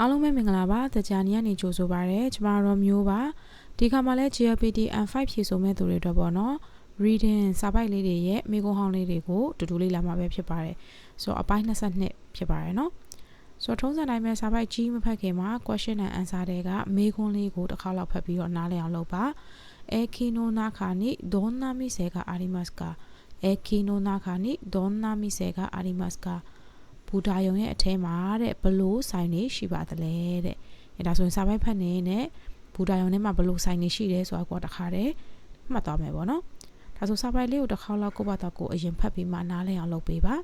အားလုံးပဲမင်္ဂလာပါတကြနေရနေကြိုဆိုပါရစေကျမတို့မျိုးပါဒီခါမှာလဲ GLPT M5 ဖြည့်ဆိုမဲ့သူတွေအတွက်ပေါ့နော် reading စာပိုက်လေးတွေရဲ့မိကုံးဟောင်းလေးတွေကိုတူတူလေးလာမှာပဲဖြစ်ပါတယ်ဆိုတော့အပိုင်း22ဖြစ်ပါတယ်နော်ဆိုတော့ထုံးစံတိုင်းပဲစာပိုက်ကြီးမဖတ်ခင်မှာ question and answer တွေကမိကုံးလေးကိုတစ်ခါလောက်ဖတ်ပြီးတော့နားလည်အောင်လုပ်ပါ Ekino nakani donna mise ga arimasu ka Ekino nakani donna mise ga arimasu ka ဘူတာယုံရဲ့အထဲမှာတဲ့ဘလို့ဆိုင်နေရှိပါသလဲတဲ့အဲဒါဆိုရင်စာပိုက်ဖတ်နေနဲ့ဘူတာယုံထဲမှာဘလို့ဆိုင်နေရှိတယ်ဆိုတာကိုတခါတည်းမှတ်သွားမယ်ပေါ့နော်ဒါဆိုစာပိုက်လေးကိုတစ်ခေါက်လောက်ကိုယ့်ဘာသာကိုအရင်ဖတ်ပြီးမှနားလည်အောင်လုပ်ပေးပါ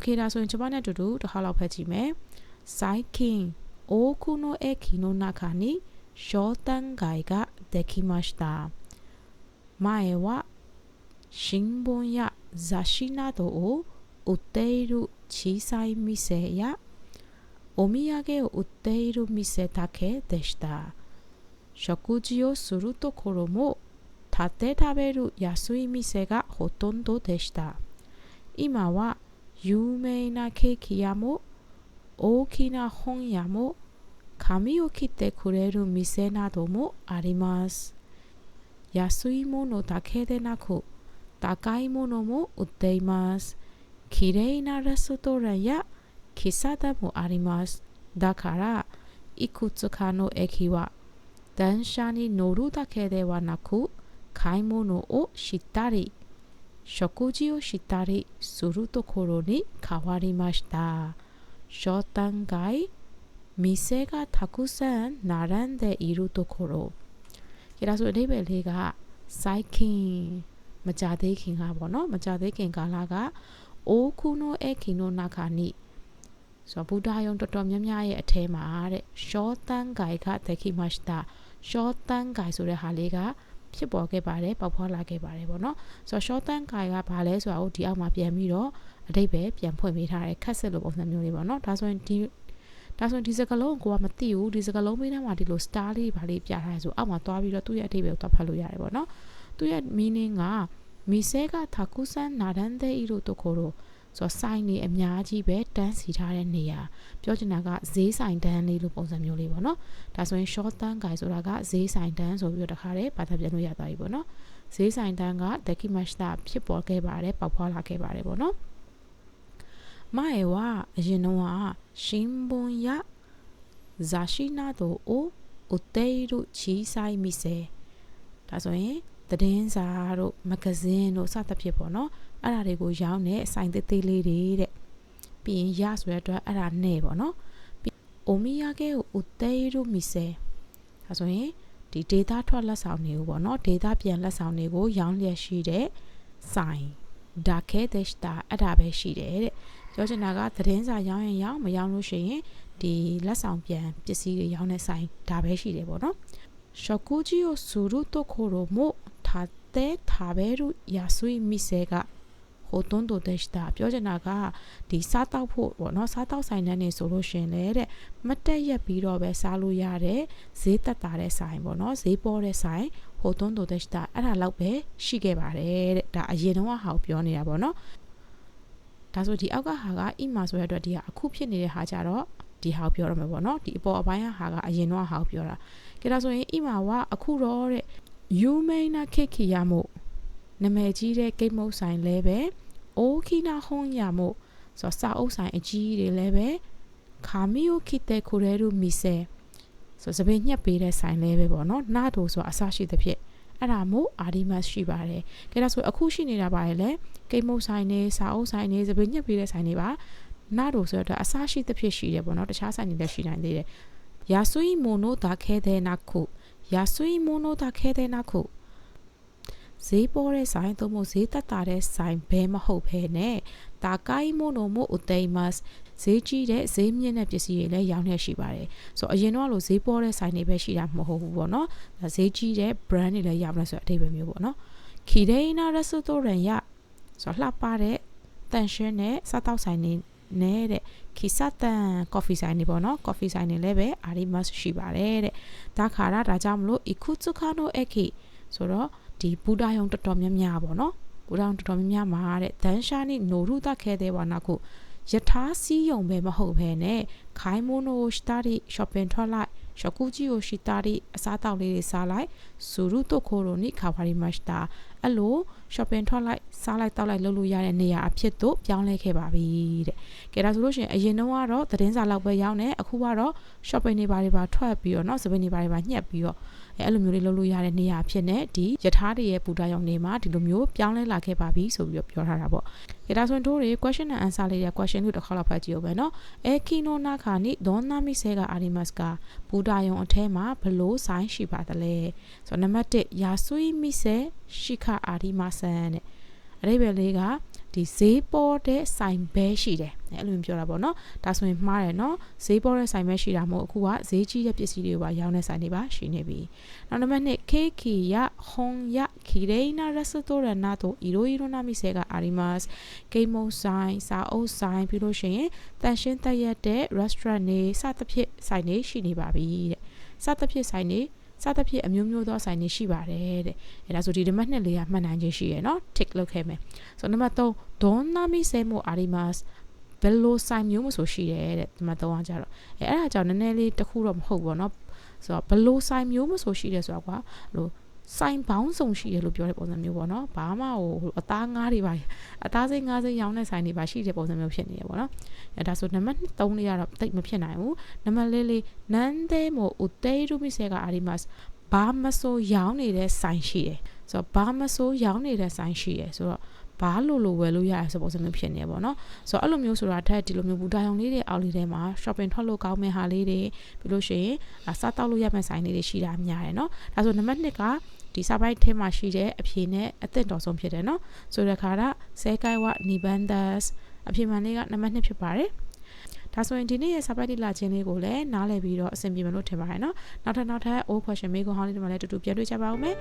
okay ဒါဆိုရင်ကျွန်မနဲ့တူတူတစ်ခါလောက်ဖတ်ကြည့်မယ် Saikin oku no eki no naka ni shotangai ga dekimashita 前は新聞や雑誌などを売っている小さい店やお土産を売っている店だけでした。食事をするところも立て食べる安い店がほとんどでした。今は有名なケーキ屋も大きな本屋も髪を切ってくれる店などもあります。安いものだけでなく高いものも売っています。綺麗なレストランや喫茶店もあります。だからいくつかの駅は電車に乗るだけではなく買い物をしたり食事をしたりするところに変わりました商店街店がたくさん並んでいるところကြဒါဆိုအဓိပ္ပာယ်လေးက cycling မကြသေးခင်ကပေါ့နော်မကြသေးခင်ကာလကအိုခုနိုအဲခင်နိုနာခာနိဆိုတော့ဘူဒါယုံတော်တော်များများရဲ့အထဲမှာတဲ့ရှောတန်ဂိုင်ကတခိမရှတာရှောတန်ဂိုင်ဆိုတဲ့ဟာလေးက ဖြစ်ပေါ်ခဲ့ပါတယ်ပေါက်ဖွာလာခဲ့ပါတယ်ပေါ့နော်ဆိုတော့ short term ကာကဘာလဲဆိုတာကိုဒီအောက်မှာပြန်ပြီးတော့အတိတ်ပဲပြန်ဖွင့်ပေးထားတယ်ခက်စစ်လိုပုံစံမျိုးလေးပေါ့နော်ဒါဆိုရင်ဒီဒါဆိုရင်ဒီစကလုံးကိုကမသိဘူးဒီစကလုံးမေးတဲ့မှာဒီလို star လေးဘာလေးပြထားရဲဆိုအောက်မှာသွားပြီးတော့သူ့ရဲ့အတိတ်ပဲကိုသွားဖတ်လို့ရတယ်ပေါ့နော်သူ့ရဲ့ meaning ကမီဆဲကထာကုဆန်နာဒန်တဲ့ဤတို့တို့ကိုတော့ ဆိုတော့ဆိုင်နေအများကြီးပဲတန်းစီထားတဲ့နေရာပြောချင်တာကဈေးဆိုင်တန်းလေးလို့ပုံစံမျိုးလေးပေါ့နော်ဒါဆိုရင် short term guide ဆိုတာကဈေးဆိုင်တန်းဆိုပြီးတော့တခါတည်းဘာသာပြန်လို့ရသွားပြီပေါ့နော်ဈေးဆိုင်တန်းက Deki Mashita ဖြစ်ပေါ်ခဲ့ပါတယ်ပေါက်ဖွာလာခဲ့ပါတယ်ပေါ့နော်မအေဝအရင်တော့ရှင်ဘွန်ရဇာရှိနာတို့အိုဥတေရုချီဆိုင်မီစေဒါဆိုရင် သတင်းစာတို့မဂဇင်းတို့စသဖြင့်ပေါ့နော်အဲ့ဒါတွေကိုရောင်းတဲ့ဆိုင်သေးသေးလေးတွေတဲ့ပြီးရင်ရဆိုတဲ့အတွက်အဲ့ဒါနဲ့ပေါ့နော်အိုမီယာကဲကိုဦးသေးတို့မီဆဲဒါဆိုရင်ဒီ data ထွက်လက်ဆောင်တွေကိုပေါ့နော် data ပြန်လက်ဆောင်တွေကိုရောင်းလျက်ရှိတဲ့ဆိုင်ဒါခဲတဲ့စတာအဲ့ဒါပဲရှိတယ်တဲ့ပြောချင်တာကသတင်းစာရောင်းရင်ရောင်းမရောင်းလို့ရှိရင်ဒီလက်ဆောင်ပြန်ပစ္စည်းတွေရောင်းတဲ့ဆိုင်ဒါပဲရှိတယ်ပေါ့နော် shokuji o suru tokoro mo တဲထားပဲရုယာဆွေမိဆဲကဟိုတွန်းတိုတက်တာပြောချင်တာကဒီစားတောက်ဖို့ပေါ့နော်စားတောက်ဆိုင်တန်းနေဆိုလို့ရှင်လေတဲ့မတက်ရက်ပြီးတော့ပဲစားလို့ရတယ်ဈေးတက်တာတဲ့ဆိုင်ပေါ့နော်ဈေးပေါ်တဲ့ဆိုင်ဟိုတွန်းတိုတက်တာအဲ့ဒါလောက်ပဲရှိခဲ့ပါတယ်တဲ့ဒါအရင်တော့ဟောက်ပြောနေတာပေါ့နော်ဒါဆိုဒီအောက်ကဟာကအီမာဆိုတဲ့အတွက်ဒီဟာအခုဖြစ်နေတဲ့ဟာကြတော့ဒီဟာပြောရမှာပေါ့နော်ဒီအပေါ်အပိုင်းဟာကအရင်တော့ဟောက်ပြောတာကြဒါဆိုရင်အီမာကအခုတော့တဲ့ ယူမိန်နာခေခီယာမို့နာမည်ကြီးတဲ့ဂိတ်မုတ်ဆိုင်လဲပဲအိုခီနာဟုံးရမို့ဆိုစာအုပ်ဆိုင်အကြီးတွေလဲပဲခါမီယိုခိတဲခိုရဲရူမီဆဲဆိုစပင်းညက်ပေးတဲ့ဆိုင်လဲပဲပေါ့နော်နာတိုဆိုအဆရှိတဲ့ဖြစ်အဲ့ဒါမို့အာဒီမတ်ရှိပါတယ်ကဲဒါဆိုအခုရှိနေတာပါလေကိတ်မုတ်ဆိုင်နေစာအုပ်ဆိုင်နေစပင်းညက်ပေးတဲ့ဆိုင်တွေပါနာတို့ဆိုတော့အစားရှိသဖြင့်ရှိတယ်ပေါ့နော်တခြားဆိုင်တွေလည်းရှိနိုင်သေးတယ်ယာဆွီမိုနိုဒါခဲတဲ့နာခု ယာဆွီမိုနိုဒါခဲတဲ့နာခုဈေးပေါ်တဲ့ဆိုင်သို့မဟုတ်ဈေးတက်တာတဲ့ဆိုင်ဘဲမဟုတ်ဘဲနဲ့ဒါကိုင်းမိုနိုမိုဥတေမတ်ဈေးကြီးတဲ့ဈေးမြင့်တဲ့ပစ္စည်းတွေလည်းရောင်းနေရှိပါတယ်ဆိုတော့အရင်တော့လို့ဈေးပေါ်တဲ့ဆိုင်တွေပဲရှိတာမဟုတ်ဘူးပေါ့နော်ဒါဈေးကြီးတဲ့ brand တွေလည်းရောင်းနေဆိုတော့အတိတ်ပဲမျိုးပေါ့နော်ခီဒေနာရက်စတိုရန်ရဆိုတော့လှပတဲ့တန်ရှင်းတဲ့စားတောက်ဆိုင်တွေ နဲ့တဲ့ခီဆတ်တန်ကော်ဖီဆိုင်တွေပေါ့နော်ကော်ဖီဆိုင်တွေလည်းပဲအာရီမတ်ရှိပါတယ်တဲ့ဒါခါရဒါကြောင့်မလို့အခုစုခါနိုအခိဆိုတော့ဒီဘူဒါယုံတော်တော်များများပေါ့နော်ဘူဒါယုံတော်တော်များများမှာတဲ့ဒန်ရှာနိနိုရုတခဲတဲ့ဘာနာခုယထာစီးယုံပဲမဟုတ်ဘဲနဲ့ခိုင်မိုနိုစတာရီ shopping ထွက်လိုက်ရှကူဂျီယိုရှိတာရီအစားတောက်လေးတွေစားလိုက်ဇူရုတိုခိုရိုနိခါဝါရီမတ်တာ အဲ့လို shopping ထွက်လိုက်စားလိုက်တောက်လိုက်လုပ်လို့ရတဲ့နေရာအဖြစ်သို့ပြောင်းလဲခဲ့ပါပြီတဲ့ကဲဒါဆိုလို့ရှိရင်အရင်တုန်းကတော့သတင်းစာလောက်ပဲရောက်နေအခုကတော့ shopping တွေဘာတွေပါထွက်ပြီးတော့เนาะစပင်းတွေဘာတွေပါညှက်ပြီးတော့အဲ့လိုမျိုးလေးလုပ်လို့ရတဲ့နေရာဖြစ်နေဒီယထာတွေရဲ့ပူတာရောင်နေမှာဒီလိုမျိုးပြောင်းလဲလာခဲ့ပါပြီဆိုပြီးတော့ပြောထားတာပေါ့။ဒါဆိုရင်တို့တွေ question and answer လေးတွေ question တွေတစ်ခါလောက်ဖတ်ကြည့်အောင်ပဲเนาะ။အဲကီနိုနာခာနိဒေါနာမီဆဲကအာရီမတ်ကပူတာရောင်အထဲမှာဘလို့ဆိုင်ရှိပါသလဲ။ဆိုတော့နံပါတ်1ယာဆွီမီဆဲရှိခ အာရီမဆန်တဲ့အရိပ်ပဲလေးကဒီဈေးပေါ်တဲ့ဆိုင်ဘဲရှိတယ်အဲ့လိုမျိုးပြောတာပေါ့နော်ဒါဆိုရင်မှားတယ်နော်ဈေးပေါ်တဲ့ဆိုင်ဘဲရှိတာမဟုတ်အခုကဈေးကြီးတဲ့ပစ္စည်းတွေပါရောင်းတဲ့ဆိုင်တွေပါရှိနေပြီနောက်နံပါတ်2 KK ရ Hong ရ Kireina Restaurant တို့ Iro Iro နာမီဆဲက Arimas ဂိမ်းမုံဆိုင်စာအုပ်ဆိုင်ပြီးလို့ရှိရင်တန်ရှင်းတက်ရက်တဲ့ restaurant တွေစသဖြင့်ဆိုင်တွေရှိနေပါပြီတဲ့စသဖြင့်ဆိုင်တွေ စသဖြင့်အမျိုးမျိုးသောဆိုင်တွေရှိပါတယ်တဲ့အဲဒါဆိုဒီနံပါတ်2လေးကမှတ်နိုင်ခြင်းရှိရယ်နော် tick လုပ်ခဲ့မယ်ဆိုနံပါတ်3 donami semo arimas ဘယ်လိုဆိုင်မျိုးမဆိုရှိတယ်တဲ့ဒီမှာတော့ကြတော့အဲအဲ့ဒါကြောင့်နည်းနည်းလေးတခုတော့မဟုတ်ဘူးเนาะဆိုတော့ဘယ်လိုဆိုင်မျိုးမဆိုရှိတယ်ဆိုတော့ကွာဟို ဆိုင်ပေါင်းစုံရှိတယ်လို့ပြောတဲ့ပုံစံမျိုးပေါ့နော်ဘာမှဟိုအသားငါးတွေပါအသားစိမ်းငါးစိမ်းရောင်းတဲ့ဆိုင်တွေပါရှိတဲ့ပုံစံမျိုးဖြစ်နေရပေါ့နော်အဲဒါဆိုနံပါတ်3လေးကတော့တိတ်မဖြစ်နိုင်ဘူးနံပါတ်4လေးနန်သေးမို့ဥတေရူမီဆေကအာရီမတ်ဘာမဆိုရောင်းနေတဲ့ဆိုင်ရှိတယ်ဆိုတော့ဘာမဆိုရောင်းနေတဲ့ဆိုင်ရှိတယ်ဆိုတော့ဘာလို့လို့ဝယ်လို့ရရဆိုပုံစံမျိုးဖြစ်နေပေါ့နော်ဆိုတော့အဲ့လိုမျိုးဆိုတာထက်ဒီလိုမျိုးဘူတာရောင်လေးတွေအောက်လေးထဲမှာ shopping ထွက်လို့ကောင်းမဲ့ဟာလေးတွေပြီးလို့ရှိရင်စားတောက်လို့ရမယ့်ဆိုင်လေးတွေရှိတာများတယ်နော်ဒါဆိုနံပါတ်1က ဒီစာပိုက်ထဲမှာရှိတဲ့အဖြေနဲ့အသင့်တော်ဆုံးဖြစ်တယ်နော်ဆိုတဲ့ခါကဆဲကိုင်ဝနီဘန်ဒတ်အဖြေမှန်လေးကနံပါတ်2ဖြစ်ပါတယ်ဒါဆိုရင်ဒီနေ့ရဲ့စာပိုက်တိလာခြင်းလေးကိုလည်းနားလည်ပြီးတော့အဆင်ပြေမယ်လို့ထင်ပါတယ်နော်နောက်ထပ်နောက်ထပ် all question မေးခွန်းဟောင်းလေးတွေမှာလည်းတူတူပြန်တွေ့ကြပါဦးမယ်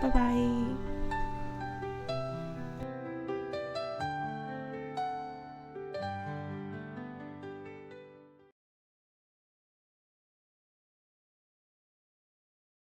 bye bye